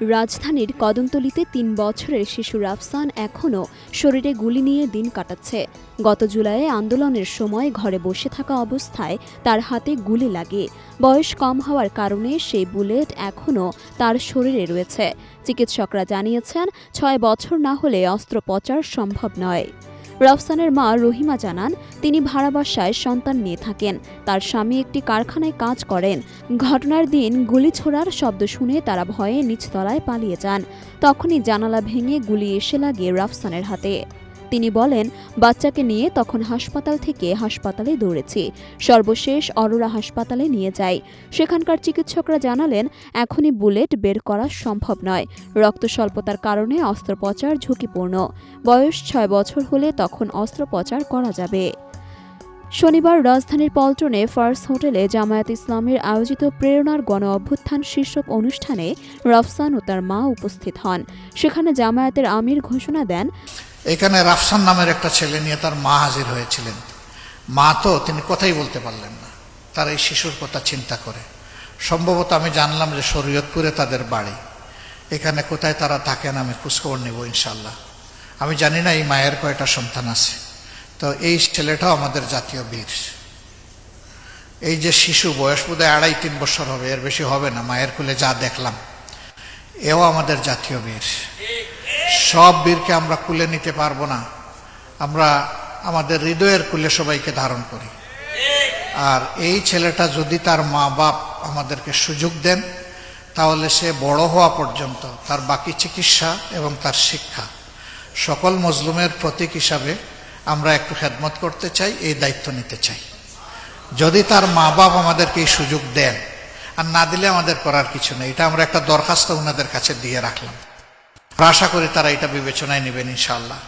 রাজধানীর কদমতলিতে তিন বছরের শিশু রাফসান এখনও শরীরে গুলি নিয়ে দিন কাটাচ্ছে। গত জুলাইয়ে আন্দোলনের সময় ঘরে বসে থাকা অবস্থায় তার হাতে গুলি লাগে। বয়স কম হওয়ার কারণে সেই বুলেট এখনও তার শরীরে রয়েছে। চিকিৎসকরা জানিয়েছেন, ছয় বছর না হলে অস্ত্রোপচার সম্ভব নয়। রফসানের মা রহিমা জানান, তিনি ভাড়া বাসায় সন্তান নিয়ে থাকেন। তার স্বামী একটি কারখানায় কাজ করেন। ঘটনার দিন গুলি ছোড়ার শব্দ শুনে তারা ভয়ে নিচতলায় পালিয়ে যান। তখনই জানালা ভেঙে গুলি এসে লাগে রফসানের হাতে। তিনি বলেন, বাচ্চাকে নিয়ে তখন হাসপাতাল থেকে হাসপাতালে দৌড়েছি। সর্বশেষ অরোরা হাসপাতালে নিয়ে যাই। সেখানকার চিকিৎসকরা জানালেন, এখনই বুলেট বের করা সম্ভব নয়। রক্ত স্বল্পতার কারণে অস্ত্রোপচার ঝুঁকিপূর্ণ। বয়স ছয় বছর হলে তখন অস্ত্রোপচার করা যাবে। শনিবার রাজধানীর পল্টনে ফার্স্ট হোটেলে জামায়াত ইসলামের আয়োজিত প্রেরণার গণ অভ্যুত্থান শীর্ষক অনুষ্ঠানে রফসান ও তার মা উপস্থিত হন। সেখানে জামায়াতের আমির ঘোষণা দেন এখানে রাফসান নামের একটা ছেলে নিয়ে তার মা হাজির হয়েছিলেন। মা তো তিনি কথাই বলতে পারলেন না। তার এই শিশুর কথা চিন্তা করে। সম্ভবত আমি জানলাম যে শরীয়তপুরে তাদের বাড়ি। এখানে কোথায় তারা থাকেন আমি খোঁজখবর নেব ইনশাল্লাহ আমি জানি না এই মায়ের কয়টা সন্তান আছে। তো এই ছেলেটাও আমাদের জাতীয় বীর। এই যে শিশু বয়স বোধহয় আড়াই তিন বছর হবে, এর বেশি হবে না, মায়ের কুলে যা দেখলাম, এও আমাদের জাতীয় বীর। সব বীরকে আমরা কুলে নিতে পারব না। আমরা আমাদের হৃদয়ের কুলে সবাইকে ধারণ করি। আর এই ছেলেটা যদি তার মা বাপ আমাদেরকে সুযোগ দেন, তাহলে সে বড় হওয়া পর্যন্ত তার বাকি চিকিৎসা এবং তার শিক্ষা সকল মজলুমের প্রতীক হিসাবে আমরা একটু খেদমত করতে চাই, এই দায়িত্ব নিতে চাই। যদি তার মা বাপ আমাদেরকে এই সুযোগ দেন, আর না দিলে আমাদের করার কিছু নেই। এটা আমরা একটা দরখাস্ত ওনাদের কাছে দিয়ে রাখলাম। আশা করি তারা এটা বিবেচনায় নেবেন ইনশাআল্লাহ।